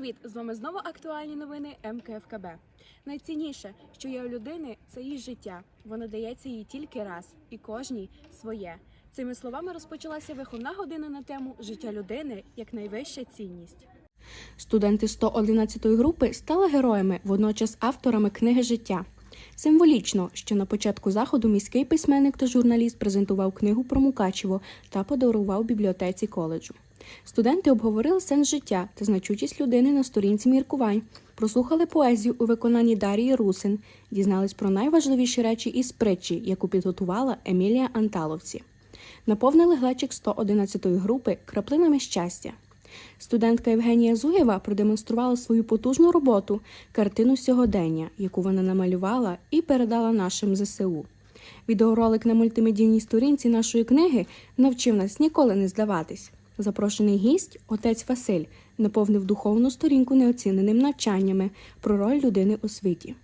Привіт! З вами знову актуальні новини МКФКБ. Найцінніше, що є у людини, це її життя. Воно дається їй тільки раз, і кожній своє. Цими словами розпочалася виховна година на тему життя людини як найвища цінність. Студенти 111 групи стали героями, водночас авторами книги життя. Символічно, що на початку заходу міський письменник та журналіст презентував книгу про Мукачево та подарував бібліотеці коледжу. Студенти обговорили сенс життя та значучість людини на сторінці міркувань, прослухали поезію у виконанні Дарії Русин, дізнались про найважливіші речі із притчі, яку підготувала Емілія Анталовці. Наповнили глечик 111 групи краплинами щастя. Студентка Євгенія Зуєва продемонструвала свою потужну роботу картину сьогодення, яку вона намалювала і передала нашим ЗСУ. Відеоролик на мультимедійній сторінці нашої книги навчив нас ніколи не здаватись. Запрошений гість, отець Василь, наповнив духовну сторінку неоціненим навчаннями про роль людини у світі.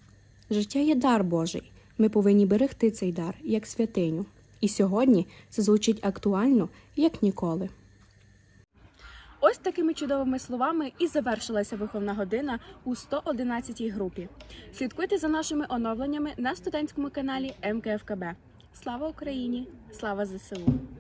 Життя є дар Божий. Ми повинні берегти цей дар як святиню. І сьогодні це звучить актуально, як ніколи. Ось такими чудовими словами і завершилася виховна година у 111-й групі. Слідкуйте за нашими оновленнями на студентському каналі МКФКБ. Слава Україні! Слава ЗСУ!